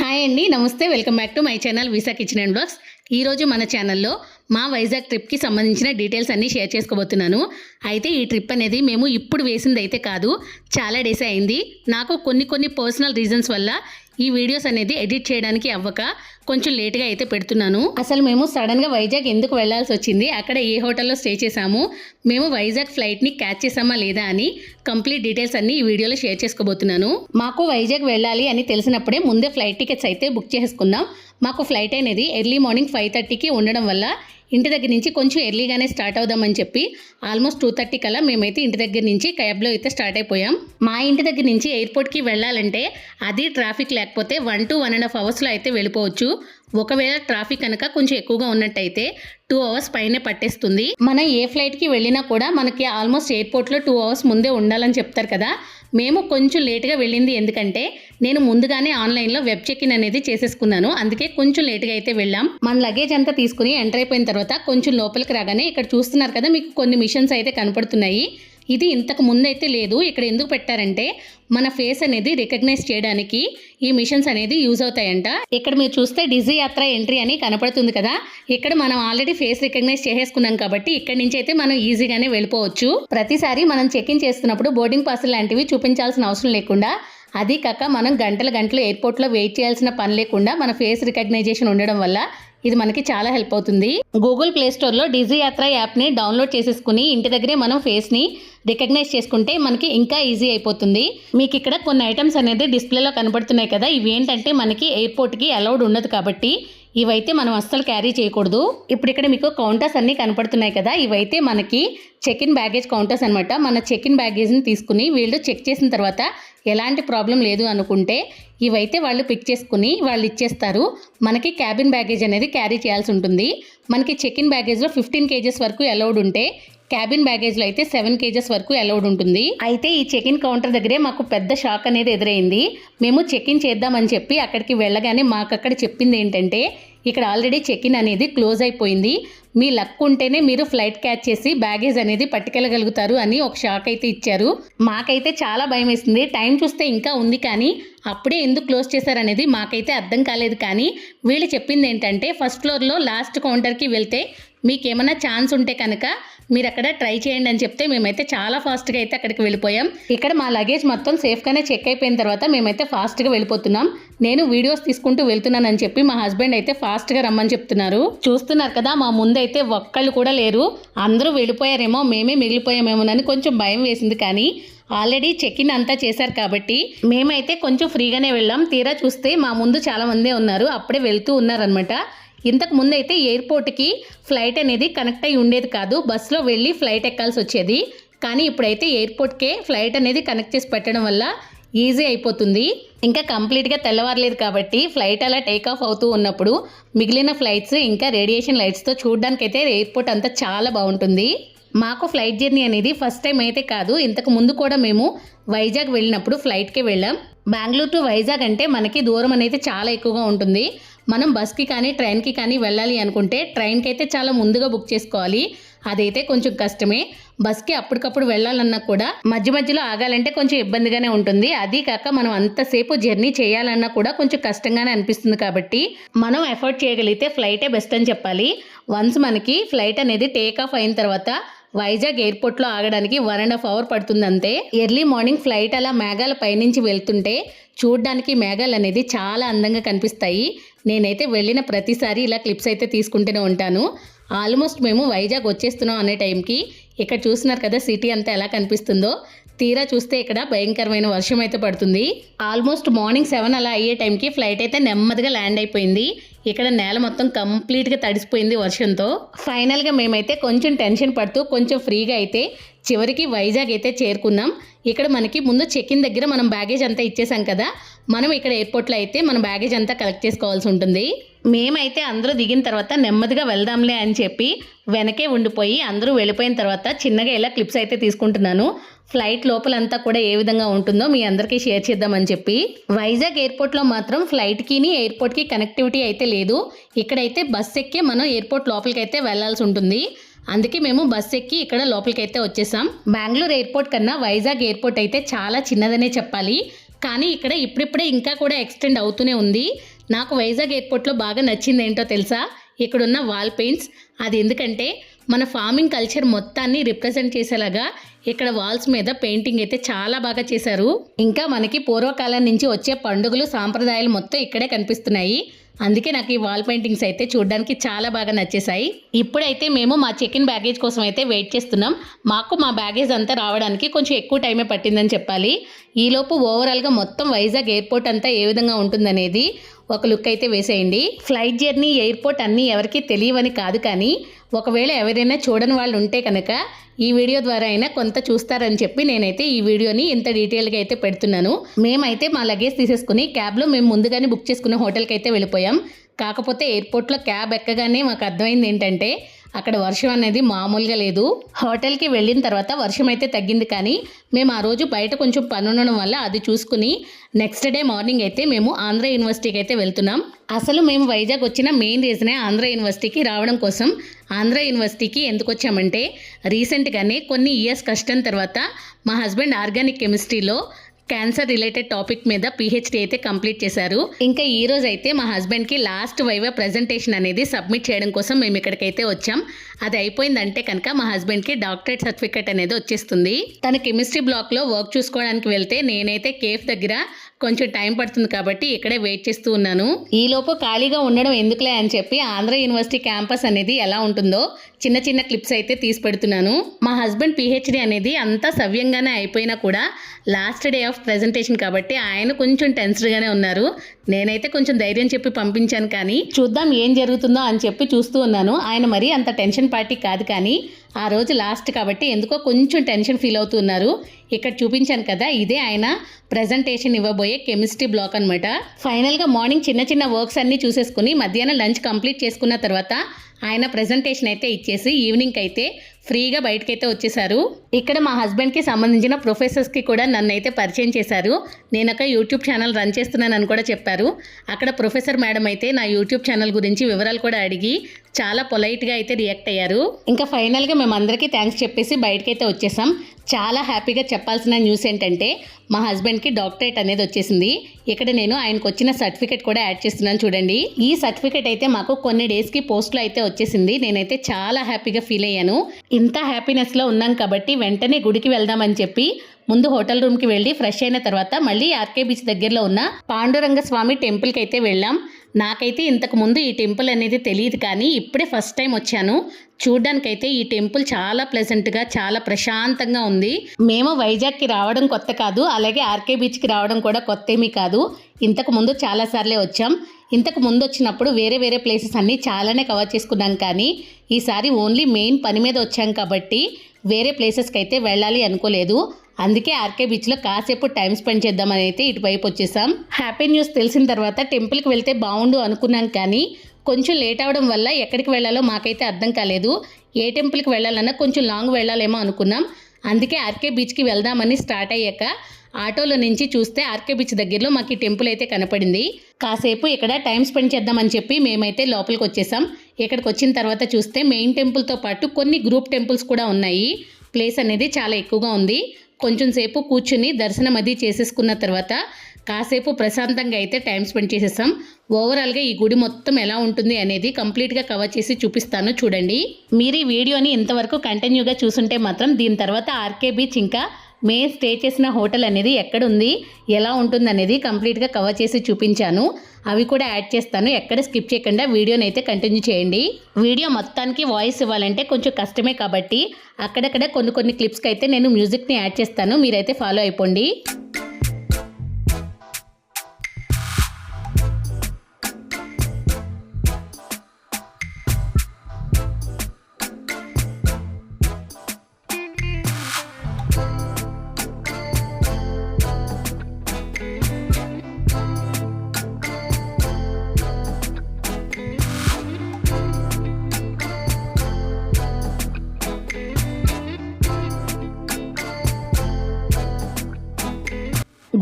Hi అండి నమస్తే. Welcome back to my channel Visa kitchen and blogs. ఈరోజు మన ఛానల్లో మా వైజాగ్ ట్రిప్కి సంబంధించిన డీటెయిల్స్ అన్నీ షేర్ చేసుకోబోతున్నాను. అయితే ఈ ట్రిప్ అనేది మేము ఇప్పుడు వేసింది అయితే కాదు చాలా డేస్ అయింది. నాకు కొన్ని కొన్ని పర్సనల్ రీజన్స్ వల్ల ఈ వీడియోస్ అనేది ఎడిట్ చేయడానికి అవ్వక కొంచెం లేట్గా అయితే పెడుతున్నాను. అసలు మేము సడన్గా వైజాగ్ ఎందుకు వెళ్ళాల్సి వచ్చింది? అక్కడ ఏ హోటల్లో స్టే చేసాము మేము వైజాగ్ ఫ్లైట్ని క్యాచ్ చేసామా లేదా అని కంప్లీట్ డీటెయిల్స్ అన్ని ఈ వీడియోలో షేర్ చేసుకోబోతున్నాను. మాకు వైజాగ్ వెళ్ళాలి అని తెలిసినప్పుడే ముందే ఫ్లైట్ టికెట్స్ అయితే బుక్ చేసుకున్నాం. మాకు ఫ్లైట్ అనేది ఎర్లీ మార్నింగ్ ఫైవ్ థర్టీకి ఉండడం వల్ల ఇంటి దగ్గర నుంచి కొంచెం ఎర్లీగానే స్టార్ట్ అవుదామని చెప్పి ఆల్మోస్ట్ టూ థర్టీ కల్లా మేమైతే ఇంటి దగ్గర నుంచి క్యాబ్లో అయితే స్టార్ట్ అయిపోయాం. మా ఇంటి దగ్గర నుంచి ఎయిర్పోర్ట్కి వెళ్ళాలంటే అది ట్రాఫిక్ లేకపోతే one to one and half అవర్స్లో అయితే వెళ్ళిపోవచ్చు. ఒకవేళ ట్రాఫిక్ కనుక కొంచెం ఎక్కువగా ఉన్నట్టయితే టూ అవర్స్ పైనే పట్టేస్తుంది. మనం ఏ ఫ్లైట్కి వెళ్ళినా కూడా మనకి ఆల్మోస్ట్ ఎయిర్పోర్ట్లో టూ అవర్స్ ముందే ఉండాలని చెప్తారు కదా. మేము కొంచెం లేట్గా వెళ్ళింది ఎందుకంటే నేను ముందుగానే ఆన్లైన్లో వెబ్ చెక్ ఇన్ అనేది చేసేసుకున్నాను. అందుకే కొంచెం లేట్గా అయితే వెళ్ళాం. మన లగేజ్ అంతా తీసుకుని ఎంటర్ అయిపోయిన తర్వాత కొంచెం లోపలికి రాగానే ఇక్కడ చూస్తున్నారు కదా మీకు కొన్ని మిషన్స్ అయితే కనపడుతున్నాయి. ఇది ఇంతకు ముందు అయితే లేదు. ఇక్కడ ఎందుకు పెట్టారంటే మన ఫేస్ అనేది రికగ్నైజ్ చేయడానికి ఈ మిషన్స్ అనేది యూజ్ అవుతాయంట. ఇక్కడ మీరు చూస్తే డిజీ యాత్ర ఎంట్రీ అని కనపడుతుంది కదా. ఇక్కడ మనం ఆల్రెడీ ఫేస్ రికగ్నైజ్ చేసేసుకున్నాం కాబట్టి ఇక్కడ నుంచి అయితే మనం ఈజీగానే వెళ్ళిపోవచ్చు. ప్రతిసారి మనం చెక్ ఇన్ చేస్తున్నప్పుడు బోర్డింగ్ పాస్ లాంటివి చూపించాల్సిన అవసరం లేకుండా అది కాక మనం గంటల గంటలు ఎయిర్పోర్ట్లో వెయిట్ చేయాల్సిన పని లేకుండా మన ఫేస్ రికగ్నైజేషన్ ఉండడం వల్ల ఇది మనకి చాలా హెల్ప్ అవుతుంది. గూగుల్ ప్లే స్టోర్లో డిజీ యాత్ర యాప్ని డౌన్లోడ్ చేసేసుకుని ఇంటి దగ్గరే మనం ఫేస్ని రికగ్నైజ్ చేసుకుంటే మనకి ఇంకా ఈజీ అయిపోతుంది. మీకు ఇక్కడ కొన్ని ఐటమ్స్ అనేది డిస్ప్లేలో కనబడుతున్నాయి కదా. ఇవి ఏంటంటే మనకి ఎయిర్పోర్ట్కి అలౌడ్ ఉండదు కాబట్టి ఇవైతే మనం అస్సలు క్యారీ చేయకూడదు. ఇప్పుడు ఇక్కడ మీకు కౌంటర్స్ అన్నీ కనపడుతున్నాయి కదా ఇవైతే మనకి చెక్ ఇన్ బ్యాగేజ్ కౌంటర్స్ అనమాట మన చెక్ ఇన్ బ్యాగేజ్ని తీసుకుని వీళ్ళు చెక్ చేసిన తర్వాత ఎలాంటి ప్రాబ్లం లేదు అనుకుంటే ఇవైతే వాళ్ళు పిక్ చేసుకుని వాళ్ళు ఇచ్చేస్తారు. మనకి క్యాబిన్ బ్యాగేజ్ అనేది క్యారీ చేయాల్సి ఉంటుంది. మనకి చెక్ ఇన్ బ్యాగేజ్లో ఫిఫ్టీన్ కేజెస్ వరకు అలౌడ్ ఉంటే క్యాబిన్ బ్యాగేజ్లో అయితే సెవెన్ కేజెస్ వరకు అలౌడ్ ఉంటుంది. అయితే ఈ చెక్ ఇన్ కౌంటర్ దగ్గరే మాకు పెద్ద షాక్ అనేది ఎదురైంది. మేము చెక్ ఇన్ చేద్దామని చెప్పి అక్కడికి వెళ్ళగానే మాకు అక్కడ చెప్పింది ఏంటంటే ఇక్కడ ఆల్రెడీ చెక్ ఇన్ అనేది క్లోజ్ అయిపోయింది. మీ లక్ ఉంటేనే మీరు ఫ్లైట్ క్యాచ్ చేసి బ్యాగేజ్ అనేది పట్టుకెళ్ళగలుగుతారు అని ఒక షాక్ అయితే ఇచ్చారు. మాకైతే చాలా భయం వేసింది. టైం చూస్తే ఇంకా ఉంది కానీ అప్పుడే ఎందుకు క్లోజ్ చేశారనేది మాకైతే అర్థం కాలేదు కానీ వీళ్ళు చెప్పింది ఏంటంటే ఫస్ట్ ఫ్లోర్లో లాస్ట్ కౌంటర్కి వెళ్తే మీకేమైనా ఛాన్స్ ఉంటే కనుక మీరు అక్కడ ట్రై చేయండి అని చెప్తే మేమైతే చాలా ఫాస్ట్గా అయితే అక్కడికి వెళ్ళిపోయాం. ఇక్కడ మా లగేజ్ మొత్తం సేఫ్గానే చెక్ అయిపోయిన తర్వాత మేమైతే ఫాస్ట్గా వెళ్ళిపోతున్నాం. నేను వీడియోస్ తీసుకుంటూ వెళ్తున్నానని చెప్పి మా హస్బెండ్ అయితే ఫాస్ట్గా రమ్మని చెప్తున్నారు. చూస్తున్నారు కదా మా ముందైతే ఒక్కళ్ళు కూడా లేరు. అందరూ వెళ్ళిపోయారేమో మేమే మిగిలిపోయామేమోనని కొంచెం భయం వేసింది కానీ ఆల్రెడీ చెక్ ఇన్ అంతా చేశారు కాబట్టి మేమైతే కొంచెం ఫ్రీగానే వెళ్ళాం. తీరా చూస్తే మా ముందు చాలామందే ఉన్నారు అప్పుడే వెళ్తూ ఉన్నారనమాట ఇంతకు ముందు అయితే ఎయిర్పోర్ట్కి ఫ్లైట్ అనేది కనెక్ట్ అయి ఉండేది కాదు. బస్సులో వెళ్ళి ఫ్లైట్ ఎక్కాల్సి వచ్చేది. కానీ ఇప్పుడైతే ఎయిర్పోర్ట్కే ఫ్లైట్ అనేది కనెక్ట్ చేసి పెట్టడం వల్ల ఈజీ అయిపోతుంది. ఇంకా కంప్లీట్గా తెల్లవారలేదు కాబట్టి ఫ్లైట్ అలా టేక్ ఆఫ్ అవుతూ ఉన్నప్పుడు మిగిలిన ఫ్లైట్స్ ఇంకా రేడియేషన్ లైట్స్తో చూడడానికైతే ఎయిర్పోర్ట్ అంతా చాలా బాగుంటుంది. మాకు ఫ్లైట్ జర్నీ అనేది ఫస్ట్ టైం అయితే కాదు. ఇంతకు ముందు కూడా మేము వైజాగ్ వెళ్ళినప్పుడు ఫ్లైట్కే వెళ్ళాం. బెంగళూరు టు వైజాగ్ అంటే మనకి దూరం అనేది చాలా ఎక్కువగా ఉంటుంది. మనం బస్కి కానీ ట్రైన్కి కానీ వెళ్ళాలి అనుకుంటే ట్రైన్కి అయితే చాలా ముందుగా బుక్ చేసుకోవాలి. అదైతే కొంచెం కష్టమే. బస్కి అప్పటికప్పుడు వెళ్ళాలన్నా కూడా మధ్య మధ్యలో ఆగాలంటే కొంచెం ఇబ్బందిగానే ఉంటుంది. అది కాక మనం అంతసేపు జర్నీ చేయాలన్నా కూడా కొంచెం కష్టంగానే అనిపిస్తుంది కాబట్టి మనం ఎఫర్ట్ చేయగలిగితే ఫ్లైటే బెస్ట్ అని చెప్పాలి. వన్స్ మనకి ఫ్లైట్ అనేది టేక్ ఆఫ్ అయిన తర్వాత వైజాగ్ ఎయిర్పోర్ట్లో ఆగడానికి వన్ అండ్ హాఫ్ అవర్ పడుతుంది అంతే. ఎర్లీ మార్నింగ్ ఫ్లైట్ అలా మేఘాల పైనుంచి వెళ్తుంటే చూడడానికి మేఘాలు అనేది చాలా అందంగా కనిపిస్తాయి. నేనైతే వెళ్ళిన ప్రతిసారి ఇలా క్లిప్స్ అయితే తీసుకుంటూనే ఉంటాను. ఆల్మోస్ట్ మేము వైజాగ్ వచ్చేస్తున్నాం అనే టైంకి ఇక్కడ చూస్తున్నారు కదా సిటీ అంతా ఎలా కనిపిస్తుందో. తీరా చూస్తే ఇక్కడ భయంకరమైన వర్షం అయితే పడుతుంది. ఆల్మోస్ట్ మార్నింగ్ సెవెన్ అలా అయ్యే టైంకి ఫ్లైట్ అయితే నెమ్మదిగా ల్యాండ్ అయిపోయింది. ఇక్కడ నేల మొత్తం కంప్లీట్గా తడిసిపోయింది వర్షంతో. ఫైనల్గా మేమైతే కొంచెం టెన్షన్ పడుతూ కొంచెం ఫ్రీగా అయితే చివరికి వైజాగ్ అయితే చేరుకున్నాం. ఇక్కడ మనకి ముందు చెక్ ఇన్ దగ్గర మనం బ్యాగేజ్ అంతా ఇచ్చేసాం కదా. మనం ఇక్కడ ఎయిర్పోర్ట్లో అయితే మన బ్యాగేజ్ అంతా కలెక్ట్ చేసుకోవాల్సి ఉంటుంది. మేమైతే అందరూ దిగిన తర్వాత నెమ్మదిగా వెళ్దాంలే అని చెప్పి వెనకే ఉండిపోయి అందరూ వెళ్ళిపోయిన తర్వాత చిన్నగా ఇలా క్లిప్స్ అయితే తీసుకుంటున్నాను. ఫ్లైట్ లోపలంతా కూడా ఏ విధంగా ఉంటుందో మీ అందరికీ షేర్ చేద్దామని చెప్పి. వైజాగ్ ఎయిర్పోర్ట్లో మాత్రం ఫ్లైట్కిని ఎయిర్పోర్ట్కి కనెక్టివిటీ అయితే లేదు. ఇక్కడైతే బస్ ఎక్కి మనం ఎయిర్పోర్ట్ లోపలికి అయితే వెళ్ళాల్సి ఉంటుంది. అందుకే మేము బస్ ఎక్కి ఇక్కడ లోపలికి అయితే వచ్చేసాం. బెంగళూరు ఎయిర్పోర్ట్ కన్నా వైజాగ్ ఎయిర్పోర్ట్ అయితే చాలా చిన్నదనే చెప్పాలి. కానీ ఇక్కడ ఇప్పుడిప్పుడే ఇంకా కూడా ఎక్స్టెండ్ అవుతూనే ఉంది. నాకు వైజాగ్ ఎయిర్పోర్ట్లో బాగా నచ్చింది ఏంటో తెలుసా? ఇక్కడున్న వాల్ పెయింట్స్. అది ఎందుకంటే మన ఫార్మింగ్ కల్చర్ మొత్తాన్ని రిప్రజెంట్ చేసేలాగా ఇక్కడ వాల్స్ మీద పెయింటింగ్ అయితే చాలా బాగా చేశారు. ఇంకా మనకి పూర్వకాలం నుంచి వచ్చే పండుగలు సాంప్రదాయాలు మొత్తం ఇక్కడే కనిపిస్తున్నాయి. అందుకే నాకు ఈ వాల్ పెయింటింగ్స్ అయితే చూడడానికి చాలా బాగా నచ్చేసాయి ఇప్పుడైతే మేము మా చెక్ ఇన్ బ్యాగేజ్ కోసం అయితే వెయిట్ చేస్తున్నాం. మాకు మా బ్యాగేజ్ అంతా రావడానికి కొంచెం ఎక్కువ టైమే పట్టిందని చెప్పాలి. ఈలోపు ఓవరాల్గా మొత్తం వైజాగ్ ఎయిర్పోర్ట్ అంతా ఏ విధంగా ఉంటుందనేది ఒక లుక్ అయితే వేసేయండి. ఫ్లైట్ జర్నీ ఎయిర్పోర్ట్ అన్నీ ఎవరికీ తెలియవని కాదు కానీ ఒకవేళ ఎవరైనా చూడని వాళ్ళు ఉంటే కనుక ఈ వీడియో ద్వారా అయినా కొంత చూస్తారని చెప్పి నేనైతే ఈ వీడియోని ఇంత డీటెయిల్గా అయితే పెడుతున్నాను. మేమైతే మా లగేజ్ తీసేసుకుని క్యాబ్లో మేము ముందుగానే బుక్ చేసుకున్న హోటల్కి అయితే వెళ్ళిపోయాం. కాకపోతే ఎయిర్పోర్ట్లో క్యాబ్ ఎక్కగానే మాకు అర్థమైంది ఏంటంటే అక్కడ వర్షం అనేది మామూలుగా లేదు. హోటల్కి వెళ్ళిన తర్వాత వర్షం అయితే తగ్గింది కానీ మేము ఆ రోజు బయట కొంచెం పని ఉండడం వల్ల అది చూసుకుని నెక్స్ట్ డే మార్నింగ్ అయితే మేము ఆంధ్ర యూనివర్సిటీకి అయితే వెళ్తున్నాం. అసలు మేము వైజాగ్ వచ్చిన మెయిన్ రీజనే ఆంధ్ర యూనివర్సిటీకి రావడం కోసం. ఆంధ్ర యూనివర్సిటీకి ఎందుకు వచ్చామంటే రీసెంట్గానే కొన్ని ఇయర్స్ కష్టం తర్వాత మా హస్బెండ్ ఆర్గానిక్ కెమిస్ట్రీలో క్యాన్సర్ రిలేటెడ్ టాపిక్ మీద పిహెచ్డి అయితే కంప్లీట్ చేశారు. ఇంకా ఈ రోజు అయితే మా హస్బెండ్కి లాస్ట్ వైవ ప్రజెంటేషన్ అనేది సబ్మిట్ చేయడం కోసం మేము ఇక్కడికైతే వచ్చాం. అది అయిపోయిందంటే కనుక మా హస్బెండ్కి డాక్టరేట్ సర్టిఫికేట్ అనేది వచ్చేస్తుంది. తన కెమిస్ట్రీ బ్లాక్లో వర్క్ చూసుకోవడానికి వెళ్తే నేనైతే కేఫ్ దగ్గర కొంచెం టైం పడుతుంది కాబట్టి ఇక్కడే వెయిట్ చేస్తూ ఉన్నాను. ఈలోపు ఖాళీగా ఉండడం ఎందుకులే అని చెప్పి ఆంధ్ర యూనివర్సిటీ క్యాంపస్ అనేది ఎలా ఉంటుందో చిన్న చిన్న క్లిప్స్ అయితే తీసి పెడుతున్నాను. మా హస్బెండ్ పిహెచ్డి అనేది అంతా సవ్యంగానే అయిపోయినా కూడా లాస్ట్ డే ఆఫ్ ప్రజెంటేషన్ కాబట్టి ఆయన కొంచెం టెన్స్డ్గానే ఉన్నారు. నేనైతే కొంచెం ధైర్యం చెప్పి పంపించాను కానీ చూద్దాం ఏం జరుగుతుందో అని చెప్పి చూస్తూ ఉన్నాను. ఆయన మరీ అంత టెన్షన్ పార్టీ కాదు కానీ ఆ రోజు లాస్ట్ కాబట్టి ఎందుకో కొంచెం టెన్షన్ ఫీల్ అవుతున్నారు. ఇక్కడ చూపించాను కదా ఇదే ఆయన ప్రజెంటేషన్ ఇవ్వబోయే కెమిస్ట్రీ బ్లాక్ అనమాట ఫైనల్గా మార్నింగ్ చిన్న చిన్న వర్క్స్ అన్నీ చూసేసుకుని మధ్యాహ్నం లంచ్ కంప్లీట్ చేసుకున్న తర్వాత ఆయన ప్రజెంటేషన్ అయితే ఇచ్చేసి ఈవినింగ్ అయితే ఫ్రీగా బయటకైతే వచ్చేసారు. ఇక్కడ మా హస్బెండ్కి సంబంధించిన ప్రొఫెసర్స్కి కూడా నన్ను అయితే పరిచయం చేశారు. నేను ఒక యూట్యూబ్ ఛానల్ రన్ చేస్తున్నానని కూడా చెప్పారు. అక్కడ ప్రొఫెసర్ మేడం అయితే నా యూట్యూబ్ ఛానల్ గురించి వివరాలు కూడా అడిగి చాలా పొలైట్గా అయితే రియాక్ట్ అయ్యారు. ఇంకా ఫైనల్గా మేము అందరికీ థ్యాంక్స్ చెప్పేసి బయటకైతే వచ్చేసాం. చాలా హ్యాపీగా చెప్పాల్సిన న్యూస్ ఏంటంటే మా హస్బెండ్కి డాక్టరేట్ అనేది వచ్చేసింది. ఇక్కడ నేను ఆయనకు వచ్చిన సర్టిఫికేట్ కూడా యాడ్ చేస్తున్నాను చూడండి. ఈ సర్టిఫికేట్ అయితే మాకు కొన్ని డేస్కి పోస్ట్లో అయితే వచ్చేసింది. నేనైతే చాలా హ్యాపీగా ఫీల్ అయ్యాను. ఇంత హ్యాపీనెస్లో ఉన్నాం కాబట్టి వెంటనే గుడికి వెళ్దామని చెప్పి ముందు హోటల్ రూమ్కి వెళ్ళి ఫ్రెష్ అయిన తర్వాత మళ్ళీ ఆర్కే బీచ్ దగ్గరలో ఉన్న పాండురంగ స్వామి టెంపుల్కి అయితే వెళ్ళాం. నాకైతే ఇంతకుముందు ఈ టెంపుల్ అనేది తెలియదు కానీ ఇప్పుడే ఫస్ట్ టైం వచ్చాను. చూడ్డానికైతే ఈ టెంపుల్ చాలా ప్లెజెంట్గా చాలా ప్రశాంతంగా ఉంది. మేము వైజాగ్కి రావడం కొత్త కాదు అలాగే ఆర్కే బీచ్కి రావడం కూడా కొత్త ఏమీ కాదు. ఇంతకు ముందు చాలాసార్లే వచ్చాం. ఇంతకు ముందు వచ్చినప్పుడు వేరే వేరే ప్లేసెస్ అన్నీ చాలానే కవర్ చేసుకున్నాం కానీ ఈసారి ఓన్లీ మెయిన్ పని మీద వచ్చాం కాబట్టి వేరే ప్లేసెస్కి అయితే వెళ్ళాలి అనుకోలేదు. అందుకే ఆర్కే బీచ్లో కాసేపు టైం స్పెండ్ చేద్దామని అయితే ఇటువైపు వచ్చేసాం. హ్యాపీ న్యూస్ తెలిసిన తర్వాత టెంపుల్కి వెళ్తే బాగుండు అనుకున్నాం కానీ కొంచెం లేట్ అవడం వల్ల ఎక్కడికి వెళ్ళాలో మాకైతే అర్థం కాలేదు. ఏ టెంపుల్కి వెళ్ళాలన్నా కొంచెం లాంగ్ వెళ్ళాలేమో అనుకున్నాం. అందుకే ఆర్కే బీచ్కి వెళ్దామని స్టార్ట్ అయ్యాక ఆటోలో నుంచి చూస్తే ఆర్కే బీచ్ దగ్గరలో మాకు ఈ టెంపుల్ అయితే కనపడింది. కాసేపు ఇక్కడ టైం స్పెండ్ చేద్దామని చెప్పి మేమైతే లోపలికి వచ్చేసాం. ఇక్కడికి వచ్చిన తర్వాత చూస్తే మెయిన్ టెంపుల్తో పాటు కొన్ని గ్రూప్ టెంపుల్స్ కూడా ఉన్నాయి. ప్లేస్ అనేది చాలా ఎక్కువగా ఉంది. కొంచెం సేపు కూర్చుని దర్శనం అది చేసేసుకున్న తర్వాత కాసేపు ప్రశాంతంగా అయితే టైం స్పెండ్ చేసేసాం ఓవరాల్గా ఈ గుడి మొత్తం ఎలా ఉంటుంది అనేది కంప్లీట్గా కవర్ చేసి చూపిస్తాను చూడండి. మీరు ఈ వీడియోని ఇంతవరకు కంటిన్యూగా చూసుంటే మాత్రం దీని తర్వాత ఆర్కే బీచ్ ఇంకా మేము స్టే చేసిన హోటల్ అనేది ఎక్కడుంది ఎలా ఉంటుంది అనేది కంప్లీట్గా కవర్ చేసి చూపించాను. అవి కూడా యాడ్ చేస్తాను ఎక్కడ స్కిప్ చేయకుండా వీడియోని అయితే కంటిన్యూ చేయండి. వీడియో మొత్తానికి వాయిస్ ఇవ్వాలంటే కొంచెం కష్టమే కాబట్టి అక్కడక్కడ కొన్ని కొన్ని క్లిప్స్కి అయితే నేను మ్యూజిక్ని యాడ్ చేస్తాను మీరైతే ఫాలో అయిపోండి.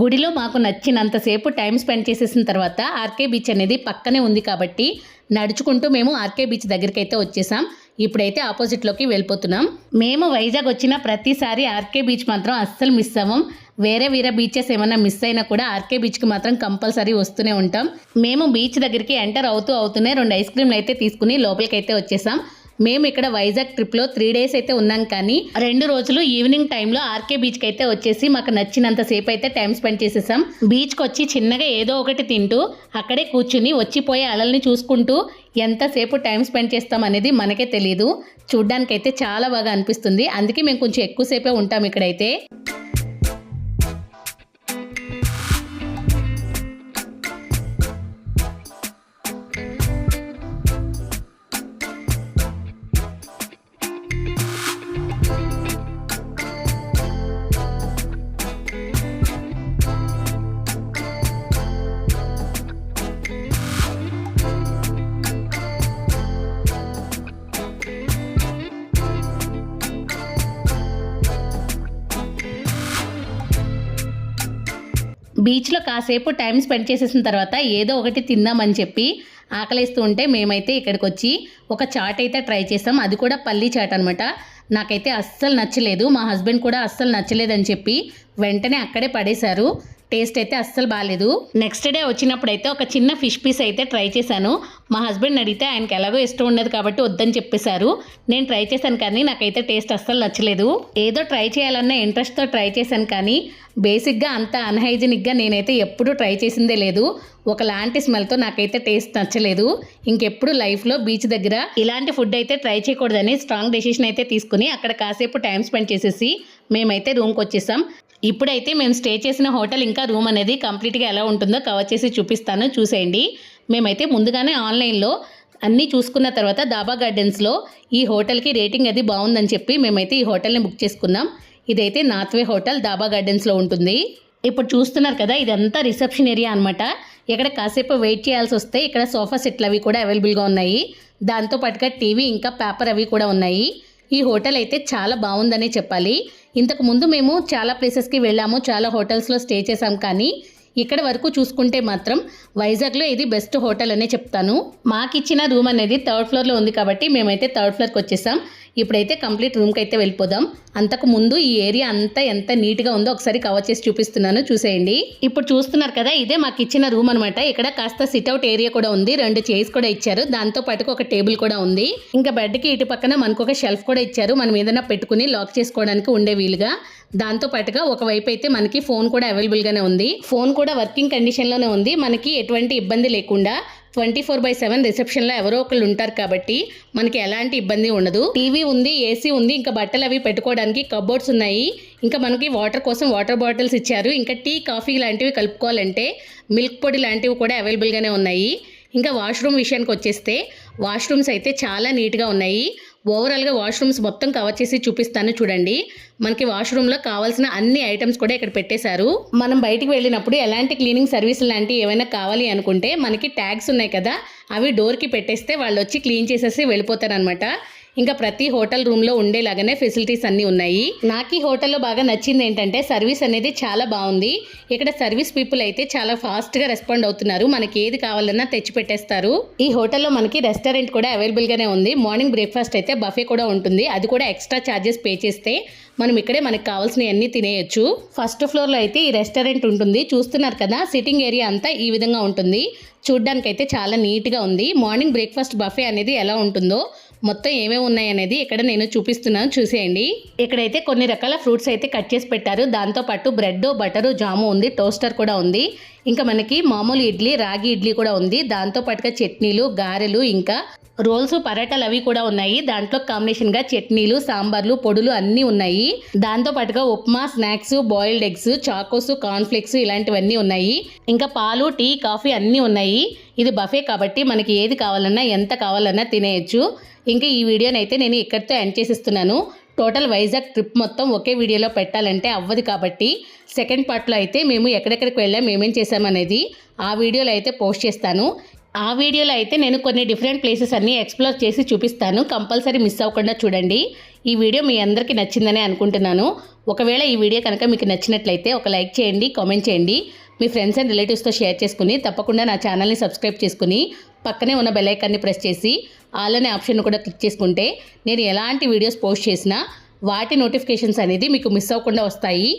గుడిలో మాకు నచ్చినంతసేపు టైం స్పెండ్ చేసేసిన తర్వాత ఆర్కే బీచ్ అనేది పక్కనే ఉంది కాబట్టి నడుచుకుంటూ మేము ఆర్కే బీచ్ దగ్గరికి అయితే వచ్చేసాం. ఇప్పుడైతే ఆపోజిట్లోకి వెళ్ళిపోతున్నాం. మేము వైజాగ్ వచ్చిన ప్రతిసారి ఆర్కే బీచ్ మాత్రం అస్సలు మిస్ అవ్వం. వేరే వేరే బీచెస్ ఏమైనా మిస్ అయినా కూడా ఆర్కే బీచ్కి మాత్రం కంపల్సరీ వస్తూనే ఉంటాం. మేము బీచ్ దగ్గరికి ఎంటర్ అవుతూ అవుతూనే రెండు ఐస్ క్రీమ్లు అయితే తీసుకుని లోపలికి అయితే వచ్చేసాం. మేము ఇక్కడ వైజాగ్ ట్రిప్లో త్రీ డేస్ అయితే ఉన్నాం కానీ రెండు రోజులు ఈవినింగ్ టైంలో ఆర్కే బీచ్కి అయితే వచ్చేసి మాకు నచ్చినంత సేపు అయితే టైం స్పెండ్ చేసేసాం. బీచ్కి వచ్చి చిన్నగా ఏదో ఒకటి తింటూ అక్కడే కూర్చుని వచ్చిపోయే అలల్ని చూసుకుంటూ ఎంతసేపు టైం స్పెండ్ చేస్తాం అనేది మనకే తెలియదు చూడ్డానికైతే చాలా బాగా అనిపిస్తుంది. అందుకే మేము కొంచెం ఎక్కువసేపే ఉంటాం ఇక్కడైతే. బీచ్లో కాసేపు టైం స్పెండ్ చేసేసిన తర్వాత ఏదో ఒకటి తిందామని చెప్పి ఆకలిస్తూ ఉంటే మేమైతే ఇక్కడికి వచ్చి ఒక చాట్ అయితే ట్రై చేసాం. అది కూడా పల్లీ చాట్ అనమాట నాకైతే అస్సలు నచ్చలేదు. మా హస్బెండ్ కూడా అస్సలు నచ్చలేదని చెప్పి వెంటనే అక్కడే పడేశారు. టేస్ట్ అయితే అస్సలు బాగాలేదు నెక్స్ట్ డే వచ్చినప్పుడు అయితే ఒక చిన్న ఫిష్ పీస్ అయితే ట్రై చేశాను. మా హస్బెండ్ అడిగితే ఆయనకి ఎలాగో ఇష్టం ఉండదు కాబట్టి వద్దని చెప్పేశారు. నేను ట్రై చేశాను కానీ నాకైతే టేస్ట్ అస్సలు నచ్చలేదు. ఏదో ట్రై చేయాలన్న ఇంట్రెస్ట్తో ట్రై చేశాను కానీ బేసిక్గా అంత అన్హైజినిక్గా నేనైతే ఎప్పుడూ ట్రై చేసిందే లేదు. ఒకలాంటి స్మెల్తో నాకైతే టేస్ట్ నచ్చలేదు. ఇంకెప్పుడు లైఫ్లో బీచ్ దగ్గర ఇలాంటి ఫుడ్ అయితే ట్రై చేయకూడదని స్ట్రాంగ్ డెసిషన్ అయితే తీసుకుని అక్కడ కాసేపు టైం స్పెండ్ చేసేసి మేమైతే రూమ్కి వచ్చేసాం. ఇప్పుడైతే మేము స్టే చేసిన హోటల్ ఇంకా రూమ్ అనేది కంప్లీట్గా ఎలా ఉంటుందో కవర్ చేసి చూపిస్తాను. చూసేయండి. మేమైతే ముందుగానే ఆన్లైన్లో అన్నీ చూసుకున్న తర్వాత దాబా గార్డెన్స్లో ఈ హోటల్కి రేటింగ్ అది బాగుందని చెప్పి మేమైతే ఈ హోటల్ని బుక్ చేసుకున్నాం. ఇదైతే నార్త్వే హోటల్ దాబా గార్డెన్స్లో ఉంటుంది. ఇప్పుడు చూస్తున్నారు కదా ఇదంతా రిసెప్షన్ ఏరియా అనమాట ఇక్కడ కాసేపు వెయిట్ చేయాల్సి వస్తే ఇక్కడ సోఫా సెట్లు అవి కూడా అవైలబుల్గా ఉన్నాయి. దాంతో పాటుగా టీవీ ఇంకా పేపర్ అవి కూడా ఉన్నాయి. ఈ హోటల్ అయితే చాలా బాగుందనే చెప్పాలి. ఇంతకు ముందు మేము చాలా ప్లేసెస్కి వెళ్ళాము చాలా హోటల్స్లో స్టే చేసాం కానీ ఇక్కడ వరకు చూసుకుంటే మాత్రం వైజాగ్లో ఇది బెస్ట్ హోటల్ అనే చెప్తాను. మాకు ఇచ్చిన రూమ్ అనేది థర్డ్ ఫ్లోర్లో ఉంది కాబట్టి మేమైతే థర్డ్ ఫ్లోర్కి వచ్చేసాం. ఇప్పుడైతే కంప్లీట్ రూమ్కి అయితే వెళ్ళిపోదాం. అంతకు ముందు ఈ ఏరియా అంతా ఎంత నీట్గా ఉందో ఒకసారి కవర్ చేసి చూపిస్తున్నాను. చూసేయండి. ఇప్పుడు చూస్తున్నారు కదా ఇదే మాకు ఇచ్చిన రూమ్ అనమాట ఇక్కడ కాస్త సిట్అవుట్ ఏరియా కూడా ఉంది. రెండు చైర్స్ కూడా ఇచ్చారు. దాంతో పాటుకు ఒక టేబుల్ కూడా ఉంది. ఇంకా బెడ్కి ఇటు పక్కన మనకు ఒక షెల్ఫ్ కూడా ఇచ్చారు. మనం ఏదైనా పెట్టుకుని లాక్ చేసుకోవడానికి ఉండే వీలుగా. దాంతో పాటుగా ఒకవైపు అయితే మనకి ఫోన్ కూడా అవైలబుల్గానే ఉంది. ఫోన్ కూడా వర్కింగ్ కండిషన్లోనే ఉంది. మనకి ఎటువంటి ఇబ్బంది లేకుండా ట్వంటీ ఫోర్ బై సెవెన్ రిసెప్షన్లో ఎవరో ఒకళ్ళు ఉంటారు కాబట్టి మనకి ఎలాంటి ఇబ్బంది ఉండదు. టీవీ ఉంది ఏసీ ఉంది ఇంకా బట్టలు అవి పెట్టుకోవడానికి కబోర్డ్స్ ఉన్నాయి. ఇంకా మనకి వాటర్ కోసం వాటర్ బాటిల్స్ ఇచ్చారు. ఇంకా టీ కాఫీ లాంటివి కలుపుకోవాలంటే మిల్క్ పొడి లాంటివి కూడా అవైలబుల్గానే ఉన్నాయి. ఇంకా వాష్రూమ్ విషయానికి వచ్చేస్తే వాష్రూమ్స్ అయితే చాలా నీట్గా ఉన్నాయి. ఓవరాల్గా వాష్రూమ్స్ మొత్తం కవర్ చేసి చూపిస్తాను చూడండి. మనకి వాష్రూమ్లో కావాల్సిన అన్ని ఐటమ్స్ కూడా ఇక్కడ పెట్టేశారు. మనం బయటికి వెళ్ళినప్పుడు ఎలాంటి క్లీనింగ్ సర్వీస్ లాంటివి ఏమైనా కావాలి అనుకుంటే మనకి ట్యాగ్స్ ఉన్నాయి కదా అవి డోర్కి పెట్టేస్తే వాళ్ళు వచ్చి క్లీన్ చేసేసి వెళ్ళిపోతారనమాట ఇంకా ప్రతి హోటల్ రూమ్లో ఉండేలాగానే ఫెసిలిటీస్ అన్నీ ఉన్నాయి. నాకు ఈ హోటల్లో బాగా నచ్చింది ఏంటంటే సర్వీస్ అనేది చాలా బాగుంది. ఇక్కడ సర్వీస్ పీపుల్ అయితే చాలా ఫాస్ట్గా రెస్పాండ్ అవుతున్నారు. మనకి ఏది కావాలన్నా తెచ్చి పెట్టేస్తారు. ఈ హోటల్లో మనకి రెస్టారెంట్ కూడా అవైలబుల్గానే ఉంది. మార్నింగ్ బ్రేక్ఫాస్ట్ అయితే బఫే కూడా ఉంటుంది. అది కూడా ఎక్స్ట్రా ఛార్జెస్ పే చేస్తే మనం ఇక్కడే మనకి కావాల్సినవన్నీ తినేయచ్చు. ఫస్ట్ ఫ్లోర్లో అయితే ఈ రెస్టారెంట్ ఉంటుంది. చూస్తున్నారు కదా సిట్టింగ్ ఏరియా అంతా ఈ విధంగా ఉంటుంది. చూడ్డానికైతే చాలా నీట్గా ఉంది. మార్నింగ్ బ్రేక్ఫాస్ట్ బఫే అనేది ఎలా ఉంటుందో మొత్తం ఏమేమి ఉన్నాయి అనేది ఇక్కడ నేను చూపిస్తున్నాను. చూసేయండి. ఇక్కడైతే కొన్ని రకాల ఫ్రూట్స్ అయితే కట్ చేసి పెట్టారు. దాంతోపాటు బ్రెడ్ బటరు జాము ఉంది. టోస్టర్ కూడా ఉంది. ఇంకా మనకి మామూలు ఇడ్లీ రాగి ఇడ్లీ కూడా ఉంది. దాంతో పాటుగా చట్నీలు గారెలు ఇంకా రోల్స్ పరాటాలు అవి కూడా ఉన్నాయి. దాంట్లో కాంబినేషన్గా చట్నీలు సాంబార్లు పొడులు అన్నీ ఉన్నాయి. దాంతో పాటుగా upma snacks boiled eggs Chocos cornflakes ఇలాంటివన్నీ ఉన్నాయి. ఇంకా పాలు టీ కాఫీ అన్నీ ఉన్నాయి. ఇది బఫే కాబట్టి మనకి ఏది కావాలన్నా ఎంత కావాలన్నా తినేయచ్చు. ఇంకా ఈ వీడియోని అయితే నేను ఇక్కడితో ఎండ్ చేసిస్తున్నాను. టోటల్ వైజాగ్ ట్రిప్ మొత్తం ఒకే వీడియోలో పెట్టాలంటే అవ్వదు కాబట్టి సెకండ్ పార్ట్లో అయితే మేము ఎక్కడెక్కడికి వెళ్ళాం మేమేం చేసామనేది ఆ వీడియోలో అయితే పోస్ట్ చేస్తాను. ఆ వీడియోలో అయితే నేను కొన్ని డిఫరెంట్ ప్లేసెస్ అన్నీ ఎక్స్ప్లోర్ చేసి చూపిస్తాను. కంపల్సరీ మిస్ అవ్వకుండా చూడండి. ఈ వీడియో మీ అందరికీ నచ్చిందనే అనుకుంటున్నాను. ఒకవేళ ఈ వీడియో కనుక మీకు నచ్చినట్లయితే ఒక లైక్ చేయండి కామెంట్ చేయండి. మీ ఫ్రెండ్స్ అండ్ రిలేటివ్స్తో షేర్ చేసుకుని తప్పకుండా నా ఛానల్ని సబ్స్క్రైబ్ చేసుకుని పక్కనే ఉన్న బెల్లైకాన్ని ప్రెస్ చేసి ఆల్ అనే ఆప్షన్ కూడా క్లిక్ చేసుకుంటే నేను ఎలాంటి వీడియోస్ పోస్ట్ చేసినా వాటి నోటిఫికేషన్స్ అనేది మీకు మిస్ అవ్వకుండా వస్తాయి.